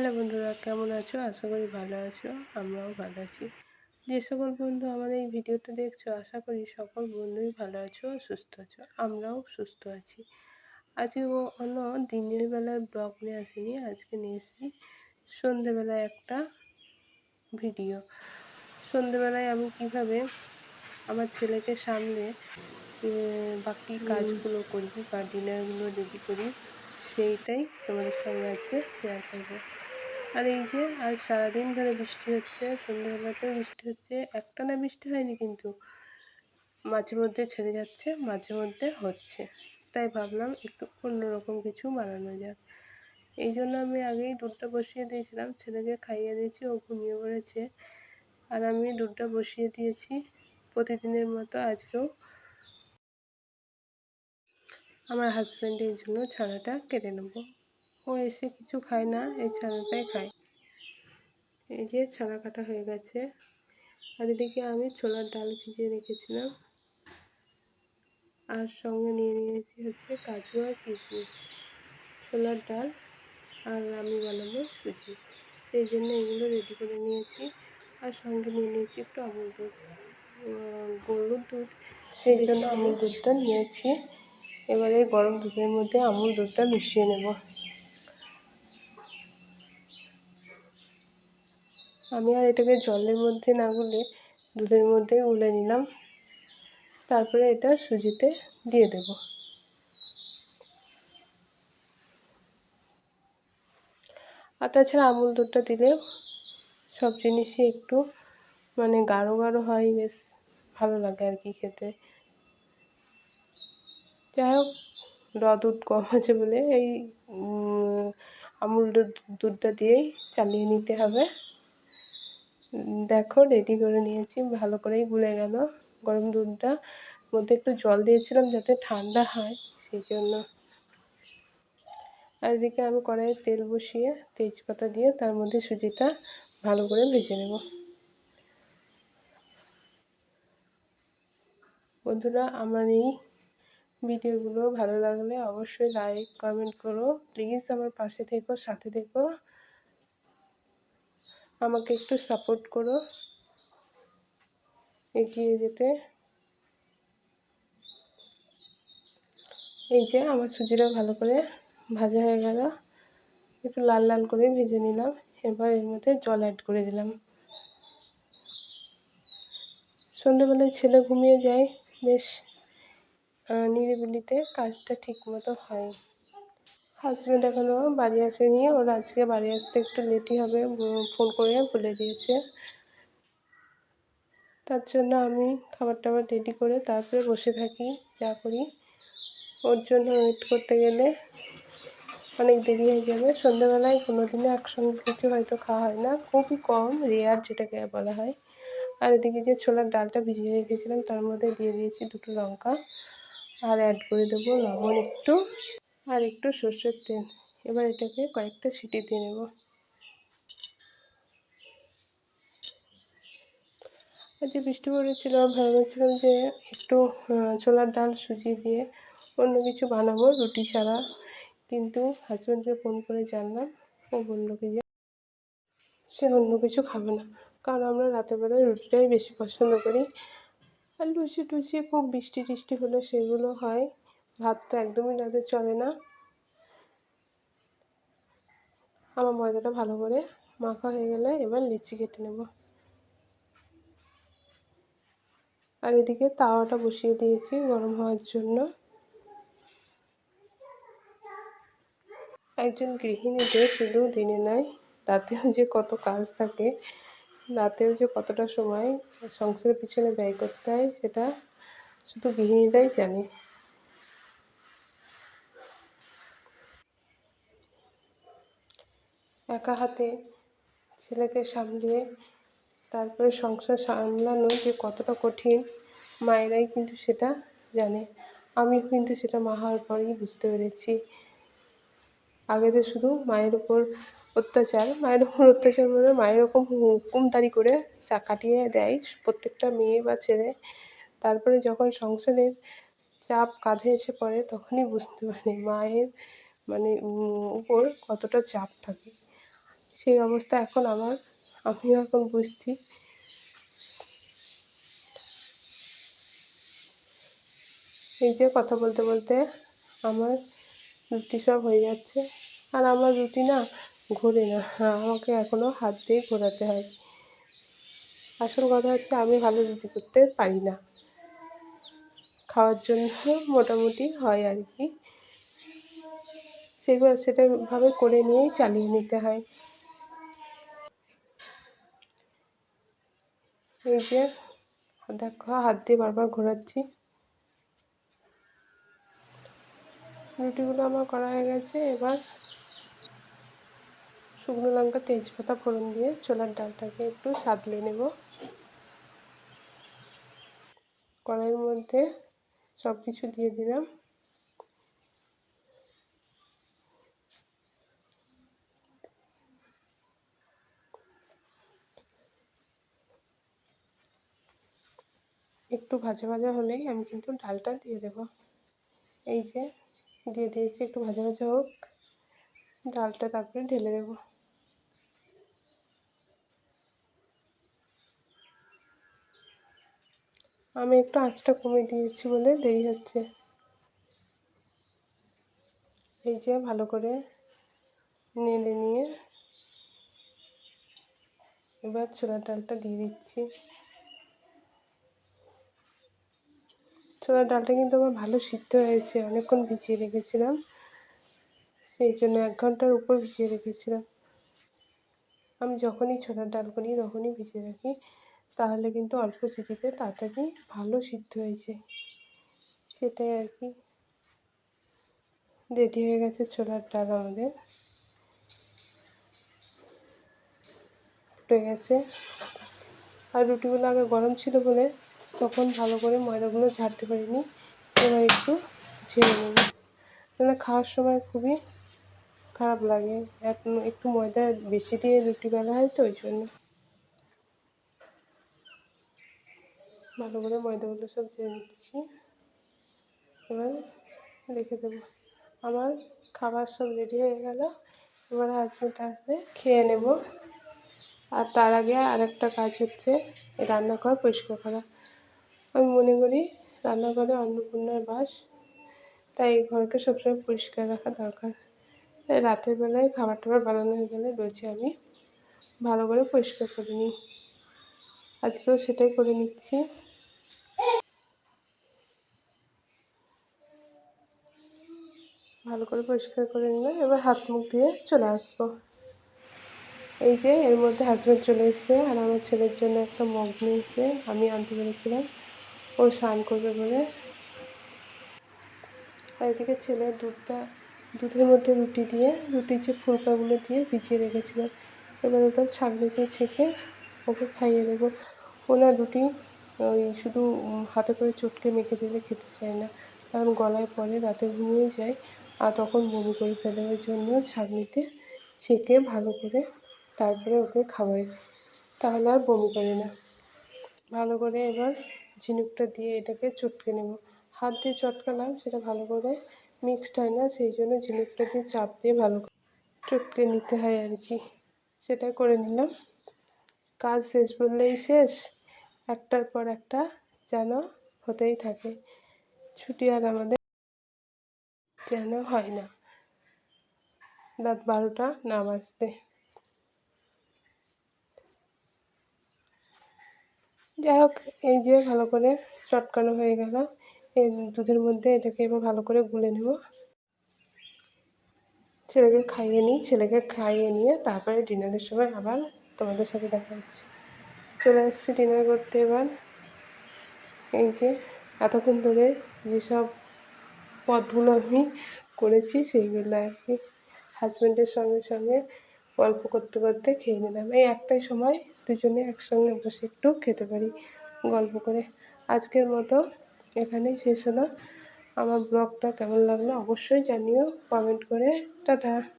Hello বন্ধুরা কেমন আছো? আশা করি ভালো আছো আমরাও ভালো আছি। যে সকল বন্ধু আমার এই ভিডিওটা দেখছ আশা করি সকল বন্ধুই ভালো আছো সুস্থ আছো আমরাও সুস্থ আছি। আজকে ও অন্য দিনের বেলার ব্লগ নিয়ে আসিনি আজকে নিয়ে এসেছি সন্ধেবেলায় একটা ভিডিও। সন্ধেবেলায় আমি কীভাবে আমার ছেলেকে সামনে বাকি কাজগুলো করি বা ডিনারগুলো রেডি করি সেইটাই তোমাদের সঙ্গে আজকে শেয়ার করব। আর এই যে আজ সারাদিন ধরে বৃষ্টি হচ্ছে, সন্ধ্যেবেলাতেও বৃষ্টি হচ্ছে একটা না বৃষ্টি হয়নি কিন্তু। মাঝে মধ্যে ছেড়ে যাচ্ছে, মাঝে মধ্যে হচ্ছে। তাই ভাবলাম একটু অন্যরকম কিছু বানানো যাক। এই জন্য আমি আগেই দুধটা বসিয়ে দিয়েছিলাম, ছেলেকে খাইয়ে দিয়েছি, ও ঘুমিয়ে পড়েছে। আর আমি দুধটা বসিয়ে দিয়েছি প্রতিদিনের মতো আজকেও। আমার হাজব্যান্ডের জন্য ছানাটা কেটে নেব। ও এসে কিছু খায় না, এই ছানাটাই খায়। এই যে ছানা কাটা হয়ে গেছে। আর এদিকে আমি ছোলার ডাল ভিজিয়ে রেখেছিলাম। আর সঙ্গে নিয়ে নিয়েছি হচ্ছে কাজু আর কিশমিশ। ছোলার ডাল আর আমি বানাবো সুজি। সেই জন্য এগুলো রেডি করে নিয়েছি। আর সঙ্গে নিয়ে নিয়েছি একটু আমুল দুধ। গরুর দুধ। সেই জন্য আমুল দুধটা নিয়েছি। এবারে গরম দুধের মধ্যে আমুল দুধটা মিশিয়ে নেব। আমি আর এটাকে জলের মধ্যে না গুলে দুধের মধ্যে গুলে নিলাম। তারপরে এটা সুজিতে দিয়ে দেব। আর তাছাড়া আমুল দুধটা দিলে সব জিনিসই একটু মানে গাঢ় গাঢ় হয়, বেশ ভালো লাগে আর কি খেতে। যাই হোক, র দুধ কম আছে বলে এই আমুল দুধ, দুধটা দিয়েই চালিয়ে নিতে হবে। দেখো রেডি করে নিয়েছি, ভালো করেই গুলে গেল। গরম দুধটা, মধ্যে একটু জল দিয়েছিলাম যাতে ঠান্ডা হয়, সেই জন্য। আর এদিকে আমি কড়াইয়ে তেল বসিয়ে তেজপাতা দিয়ে তার মধ্যে সুজিটা ভালো করে ভেজে নেব। বন্ধুরা, আমার এই ভিডিওগুলো ভালো লাগলে অবশ্যই লাইক কমেন্ট করো। প্লিজ আমার পাশে থেকো, সাথে থেকো। আমাকে একটু সাপোর্ট করো। এগিয়ে যেতে। এই যে আমার সুজিটা ভালো করে ভাজা হয়ে গেল। একটু লাল লাল করে ভেজে নিলাম। এবার এর মধ্যে জল অ্যাড করে দিলাম। সন্ধ্যেবেলায় ছেলে ঘুমিয়ে যায়। বেশ নিরিবিলিতে কাজটা ঠিকমতো হয় হাজব্যান্ড এখনও বাড়ি আসেনি। ওর আজকে বাড়ি আসতে একটু লেটই হবে। ফোন করে বলে দিয়েছে। তার জন্য আমি খাবার টাবার রেডি করে তারপরে বসে থাকি, যা করি। ওর জন্য ওয়েট করতে গেলে অনেক দেরি হয়ে যাবে। সন্ধ্যেবেলায় কোনো দিনও একসঙ্গে কিছু হয়তো খাওয়া হয় না। খুবই কম রেয়ার যেটাকে বলা হয়। আর এদিকে যে ছোলার ডালটা ভিজিয়ে রেখেছিলাম, তার মধ্যে দিয়ে দিয়েছি দুটো লঙ্কা। আর অ্যাড করে দেবো লবণ একটু। আর একটু সর্ষের তেল। এবার এটাকে কয়েকটা সিটি দিয়ে নেব। আর যে বৃষ্টি পড়েছিল ভেবেছিলাম যে একটু ছোলার ডাল সুজি দিয়ে অন্য কিছু বানাবো, রুটি ছাড়া। কিন্তু হাজব্যান্ডকে ফোন করে জানলাম, ও বলল কি যে সে অন্য কিছু খাবে না। কারণ আমরা রাতের বেলায় রুটিটাই বেশি পছন্দ করি। আর লুচি টুচি খুব বৃষ্টি টিষ্টি হলে সেগুলো হয়। ভাত তো একদমই রাতে চলে না। আমার ময়দাটা ভালো করে মাখা হয়ে গেলে এবার লিচি কেটে নেব। আর এদিকে তাওয়াটা বসিয়ে দিয়েছি গরম হওয়ার জন্য। একজন গৃহিণীদের শুধু দিনে নয় রাতেও যে কত কাজ থাকে, রাতেও যে কতটা সময় সংসারের পিছনে ব্যয় করতে হয়, সেটা শুধু গৃহিণীরাই জানে। একা হাতে ছেলেকে সামলিয়ে তারপরে সংসার সামলানো যে কতটা কঠিন, মায়েরাই কিন্তু সেটা জানে। আমিও কিন্তু সেটা মা হওয়ার পরেই বুঝতে পেরেছি। আগে তো শুধু মায়ের উপর অত্যাচার, মায়ের উপর অত্যাচার মানে মায়ের ওপর হুকুমদারি করে চা কাটিয়ে দেয় প্রত্যেকটা মেয়ে বা ছেলে। তারপরে যখন সংসারের চাপ কাঁধে এসে পড়ে, তখনই বুঝতে পারে মায়ের মানে উপর কতটা চাপ থাকে। সেই অবস্থা এখন আমার। আমিও এখন বুঝছি। এই যে কথা বলতে বলতে আমার রুটি সব হয়ে যাচ্ছে। আর আমার রুটি না ঘোরে না। আমাকে এখনও হাত দিয়ে ঘোরাতে হয়। আসল কথা হচ্ছে আমি ভালো রুটি করতে পারি না। খাওয়ার জন্য মোটামুটি হয় আর কি। সেগুলো সেটাভাবে করে নিয়েই চালিয়ে নিতে হয়। এই দেখো, হাত দিয়ে বারবার ঘোরাচ্ছি। রুটিগুলো আমার করা হয়ে গেছে। এবার শুকনো লঙ্কা, তেজপাতা, ফোড়ন দিয়ে ছোলার ডালটাকে একটু সাদলে নেব। কড়াইয়ের মধ্যে সব কিছু দিয়ে দিলাম। একটু ভাজা ভাজা হলেই আমি কিন্তু ডালটা দিয়ে দেব। এই যে, দিয়ে দিয়েছি একটু ভাজা ভাজা হোক। ডালটা তারপরে ঢেলে দেব। আমি একটু আঁচটা কমে দিয়েছি বলে দেরি হচ্ছে। এই যে, ভালো করে নেড়ে নিয়ে এবার ছোলার ডালটা দিয়ে দিচ্ছি। ছোলার ডালটা কিন্তু আমার ভালো সিদ্ধ হয়েছে, অনেকক্ষণ ভিজিয়ে রেখেছিলাম। সেই জন্য এক ঘণ্টার উপর ভিজিয়ে রেখেছিলাম। আমি যখনই ছোলার ডাল করি, তখনই ভিজিয়ে রাখি। তাহলে কিন্তু অল্প সিটিতে তাড়াতাড়ি ভালো সিদ্ধ হয়েছে। সেটাই আর কি। রেডি হয়ে গেছে ছোলার ডাল আমাদের। ফুটে গেছে। আর রুটিগুলো আগে গরম ছিল বলে তখন ভালো করে ময়দাগুলো ঝাড়তে পারিনি। এবার একটু ঝেড়ে নেব। তাহলে খাওয়ার সময় খুবই খারাপ লাগে। একটু ময়দা বেশি দিয়ে রুটি বেলা হয় তো, ওই জন্য। ভালো করে ময়দাগুলো সব ঝেড়ে নিচ্ছি। এবার রেখে দেবো। আমার খাবার সব রেডি হয়ে গেল। এবার হাজব্যান্ড আসবে, খেয়ে নেব। আর তার আগে আরেকটা কাজ হচ্ছে, রান্নাঘর পরিষ্কার করা। আমি মনে করি রান্নাঘরে অন্নপূর্ণার বাস। তাই এই ঘরকে সবসময় পরিষ্কার রাখা দরকার। রাতের বেলায় খাবার টাবার বানানো হয়ে গেলে রোজে আমি ভালো করে পরিষ্কার করে নিই। আজকেও সেটাই করে নিচ্ছি। ভালো করে পরিষ্কার করে নিলাম, এবার হাত মুখ দিয়ে চলে আসব। এই যে এর মধ্যে হাজব্যান্ড চলে এসছে আর আমার ছেলের জন্য একটা মগ নিয়েছে। আমি আনতে পেরেছিলাম ও স্নান করবে বলে। আর এদিকে ছেলে দুধটা, দুধের মধ্যে রুটি দিয়ে, রুটির যে ফুলকাগুলো দিয়ে ভিজিয়ে রেখেছিলাম এবার ওটা ছাগলিতে ছেঁকে ওকে খাইয়ে দেবো। ওনার রুটি, ওই শুধু হাতে করে চটকে মেখে দিলে খেতে চায় না। কারণ গলায় পরে, রাতে ঘুমিয়ে যায়, আর তখন বমি করে ফেলে। ওই জন্য ছাগনিতে ছেঁকে ভালো করে তারপরে ওকে খাওয়াই। তাহলে আর বমি করে না। ভালো করে এবার ঝিনুকটা দিয়ে এটাকে চটকে নেব। হাত দিয়ে চটকালাম, সেটা ভালো করে মিক্সড হয় না, সেই জন্য ঝিনুকটা দিয়ে চাপ দিয়ে ভালো করে চটকে নিতে হয় আর কি। সেটা করে নিলাম। কাজ শেষ বললেই শেষ, একটার পর একটা যেন হতেই থাকে। ছুটি আর আমাদের যেন হয় না। রাত বারোটা না বাজতে। যাই হোক, এই যে ভালো করে চটকানো হয়ে গেল। এই দুধের মধ্যে এটাকে এবার ভালো করে গুলে নেব। ছেলেকে খাইয়ে নিই, ছেলেকে খাইয়ে নিয়ে তারপরে ডিনারের সময় আবার তোমাদের সাথে দেখা হচ্ছে। চলে এসেছি ডিনার করতে এবার। এই যে এতক্ষণ ধরে যেসব পদগুলো আমি করেছি, সেইগুলো আর কি। হাজব্যান্ডের সঙ্গে সঙ্গে গল্প করতে করতে খেয়ে নিলাম। এই একটাই সময় দুজনে একসঙ্গে বসে একটু খেতে পারি, গল্প করে। আজকের মতো এখানেই শেষ হলো। আমার ব্লগটা কেমন লাগল অবশ্যই জানিও, কমেন্ট করে। টাটা।